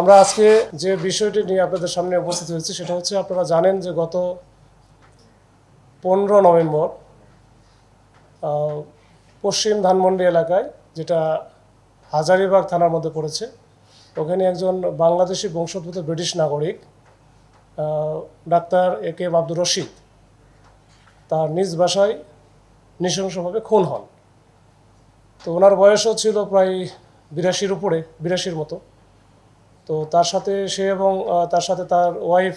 আমরা আজকে যে বিষয়টি নিয়ে আপনাদের সামনে উপস্থিত হয়েছি, সেটা হচ্ছে আপনারা জানেন যে গত পনেরো নভেম্বর পশ্চিম ধানমন্ডি এলাকায় যেটা হাজারিবাগ থানার মধ্যে পড়েছে, ওখানে একজন বাংলাদেশি বংশোদ্ভূত ব্রিটিশ নাগরিক doctor A K Abdur Rashid, তার নিজ বাসায় নৃশংসভাবে খুন হন। তো ওনার বয়সও ছিল প্রায় বিরাশির উপরে, বিরাশির মতো। তো তার সাথে সে এবং তার সাথে তার ওয়াইফ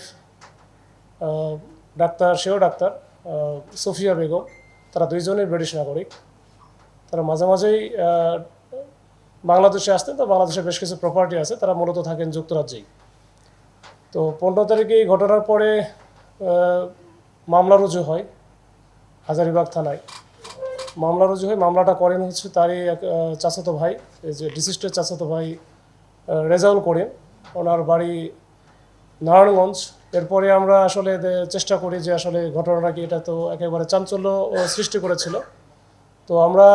ডাক্তার, সেও ডাক্তার সোফিয়া বেগম। তারা দুইজনই ব্রিটিশ নাগরিক। তারা মাঝে মাঝেই বাংলাদেশে আসতেন তো বাংলাদেশে বেশ কিছু প্রপার্টি আছে। তারা মূলত থাকেন যুক্তরাজ্যেই। তো পনেরো তারিখে এই ঘটনার পরে মামলা রুজু হয় হাজারিবাগ থানায়। মামলা রুজু হয় মামলাটা করেন হচ্ছে তারই এক চাচাতো ভাই, এই যে ডিসিস্টের চাচাতো ভাই রেজাউল করিম ওনার বাড়ি নারায়ণগঞ্জ। এরপরে আমরা আসলে চেষ্টা করি যে আসলে ঘটনাটা কি, এটা তো একেবারে চাঞ্চল্য সৃষ্টি করেছিল। তো আমরা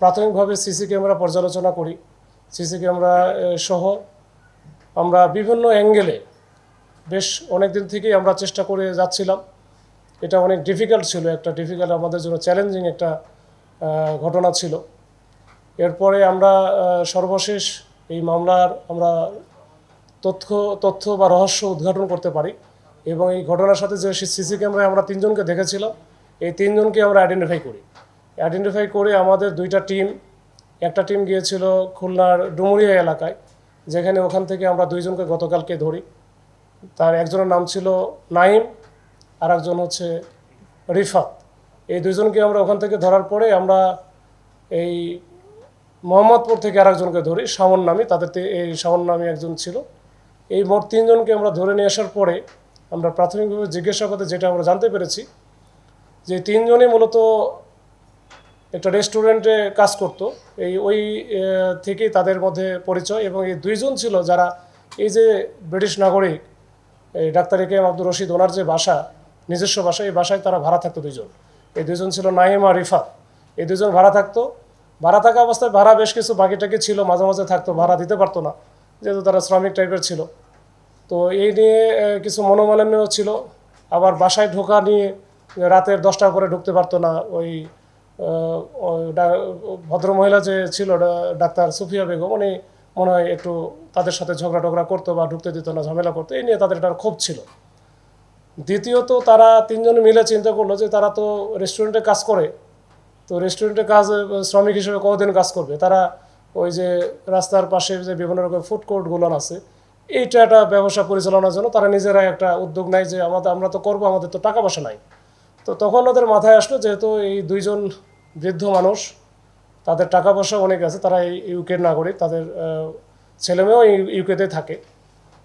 প্রাথমিকভাবে সিসি ক্যামেরা পর্যালোচনা করি। সিসি ক্যামেরা সহ আমরা বিভিন্ন অ্যাঙ্গেলে বেশ অনেক দিন থেকেই আমরা চেষ্টা করে যাচ্ছিলাম। এটা অনেক ডিফিকাল্ট ছিল, একটা ডিফিকাল্ট আমাদের জন্য চ্যালেঞ্জিং একটা ঘটনা ছিল। এরপরে আমরা সর্বশেষ এই মামলার আমরা তথ্য তথ্য বা রহস্য উদ্ঘাটন করতে পারি এবং এই ঘটনার সাথে যে সিসি ক্যামেরায় আমরা তিনজনকে দেখেছিলাম, এই তিনজনকে আমরা আইডেন্টিফাই করি। আইডেন্টিফাই করে আমাদের দুইটা টিম একটা টিম গিয়েছিল খুলনার ডুমুরিয়া এলাকায়, যেখানে ওখান থেকে আমরা দুইজনকে গতকালকে ধরি। তার একজনের নাম ছিল নাইম আর একজন হচ্ছে রিফাত। এই দুইজনকে আমরা ওখান থেকে ধরার পরে আমরা এই মোহাম্মদপুর থেকে আরেকজনকে ধরি, শাওন নামী, তাদের এই শাওন নামী একজন ছিল। এই মোট তিনজনকে আমরা ধরে নিয়ে আসার পরে আমরা প্রাথমিকভাবে জিজ্ঞাসাবাদে যেটা আমরা জানতে পেরেছি, যে তিনজনই মূলত একটা রেস্টুরেন্টে কাজ করতো। এই ওই থেকেই তাদের মধ্যে পরিচয় এবং এই দুইজন ছিল যারা এই যে ব্রিটিশ নাগরিক, এই doctor A K M Abdur Rashid, ওনার যে বাসা, নিজস্ব বাসা, এই বাসায় তারা ভাড়া থাকতো দুইজন। এই দুইজন ছিল নাইম আর রিফাত। এই দুজন ভাড়া থাকতো। ভাড়া থাকা অবস্থায় ভাড়া বেশ কিছু বাকি টাকি ছিল, মাঝে মাঝে থাকতো, ভাড়া দিতে পারতো না, যেহেতু তারা শ্রমিক টাইপের ছিল। তো এই নিয়ে কিছু মনোমালিন্যও ছিল। আবার বাসায় ঢোকা নিয়ে রাতের দশটা করে ঢুকতে পারতো না, ওই ভদ্রমহিলা যে ছিল ডাক্তার সুফিয়া বেগম, উনি মনে হয় একটু তাদের সাথে ঝগড়া টগড়া করতো বা ঢুকতে দিত না, ঝামেলা করতো, এই নিয়ে তাদের একটা ক্ষোভ ছিল। দ্বিতীয়ত তারা তিনজন মিলে চিন্তা করল যে তারা তো রেস্টুরেন্টে কাজ করে তো রেস্টুরেন্টে কাজ, শ্রমিক হিসেবে কতদিন কাজ করবে? তারা ওই যে রাস্তার পাশে যে বিভিন্ন রকম ফুড কোর্টগুলো আছে, এইটা একটা ব্যবসা পরিচালনার জন্য তারা নিজেরাই একটা উদ্যোগ নেয় যে আমাদের, আমরা তো করব, আমাদের তো টাকা পয়সা নাই। তো তখন ওদের মাথায় আসলো যেহেতু এই দুইজন বৃদ্ধ মানুষ, তাদের টাকা পয়সা অনেক আছে, তারা এই ইউকের নাগরিক, তাদের ছেলেমেয়েও ইউকেতে থাকে।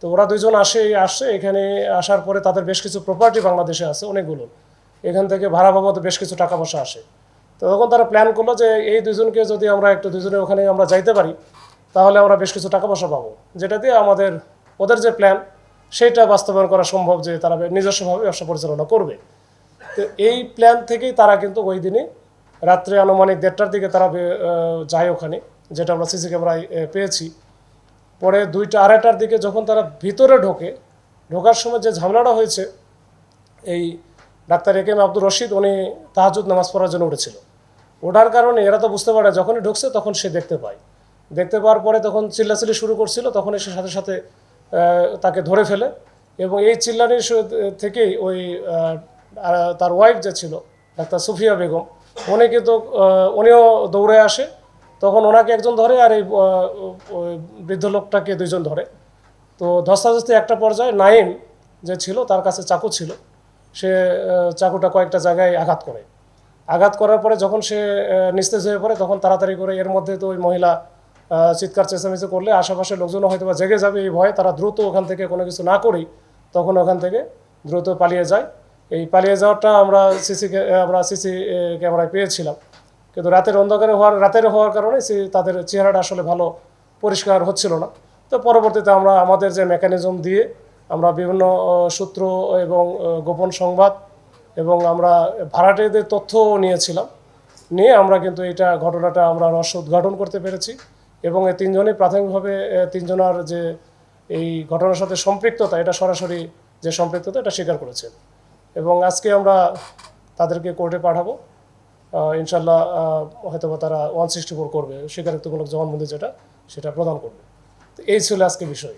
তো ওরা দুইজন আসে, আসছে, এখানে আসার পরে তাদের বেশ কিছু প্রপার্টি বাংলাদেশে আছে, অনেকগুলো। এখান থেকে ভাড়া বাবদ বেশ কিছু টাকা পয়সা আসে। তো তখন তারা প্ল্যান করল যে এই দুজনকে যদি আমরা একটু দুজনে ওখানে আমরা যাইতে পারি, তাহলে আমরা বেশ কিছু টাকা পয়সা পাবো। যেটা দিয়ে আমাদের, ওদের যে প্ল্যান সেটা বাস্তবায়ন করা সম্ভব যে তারা নিজস্বভাবে ব্যবসা পরিচালনা করবে। তো এই প্ল্যান থেকেই তারা কিন্তু ওই দিনে রাত্রে আনুমানিক দেড়টার দিকে তারা যায় ওখানে, যেটা আমরা সিসি ক্যামেরায় পেয়েছি। পরে দুইটা, আড়াইটার দিকে যখন তারা ভিতরে ঢোকে, ঢোকার সময় যে ঝামেলাটা হয়েছে, এই doctor A K M Abdur Rashid, উনি তাহাজুদ নামাজ পড়ার জন্য উঠেছিল। ওঠার কারণে এরা তো বুঝতে পারে, যখনই ঢুকছে তখন সে দেখতে পায়। দেখতে পাওয়ার পরে তখন চিল্লাচিল্লি শুরু করছিল, তখন সে সাথে সাথে তাকে ধরে ফেলে এবং এই চিল্লানির থেকেই ওই তার ওয়াইফ যে ছিল, ডাক্তার সুফিয়া বেগম, উনি কিন্তু উনিও দৌড়ে আসে। তখন ওনাকে একজন ধরে আর এই বৃদ্ধ লোকটাকে দুইজন ধরে। তো ধস্তাধস্তি একটা পর্যায়ে নাইম যে ছিল, তার কাছে চাকু ছিল। সে চাকুটা কয়েকটা জায়গায় আঘাত করে। আঘাত করার পরে যখন সে নিস্তেজ হয়ে পড়ে, তখন তাড়াতাড়ি করে এর মধ্যে তো ওই মহিলা চিৎকার, চেঁচামেচি করলে আশেপাশের লোকজনও হয়তো বা জেগে যাবে এই ভয়ে, তারা দ্রুত ওখান থেকে কোনো কিছু না করেই তখন ওখান থেকে দ্রুত পালিয়ে যায়। এই পালিয়ে যাওয়াটা আমরা সিসি আমরা সিসি ক্যামেরায় পেয়েছিলাম। কিন্তু রাতের অন্ধকারে হওয়ার, রাতের হওয়ার কারণে সে, তাদের চেহারাটা আসলে ভালো পরিষ্কার হচ্ছিল না। তো পরবর্তীতে আমরা আমাদের যে মেকানিজম দিয়ে আমরা বিভিন্ন সূত্র এবং গোপন সংবাদ এবং আমরা ভাড়াটেদের তথ্যও নিয়েছিলাম। নিয়ে আমরা কিন্তু এটা ঘটনাটা আমরা রহস্য উদ্ঘাটন করতে পেরেছি এবং এই তিনজনই প্রাথমিকভাবে তিনজনার যে এই ঘটনার সাথে সম্পৃক্ততা, এটা সরাসরি যে সম্পৃক্ততা, এটা স্বীকার করেছেন এবং আজকে আমরা তাদেরকে কোর্টে পাঠাবো। ইনশাল্লাহ হয়তো বা তারা ওয়ান সিক্সটি ফোর করবে, স্বীকারোক্তিমূলক জবানবন্দি যেটা, সেটা প্রদান করবে। তো এই ছিল আজকে বিষয়।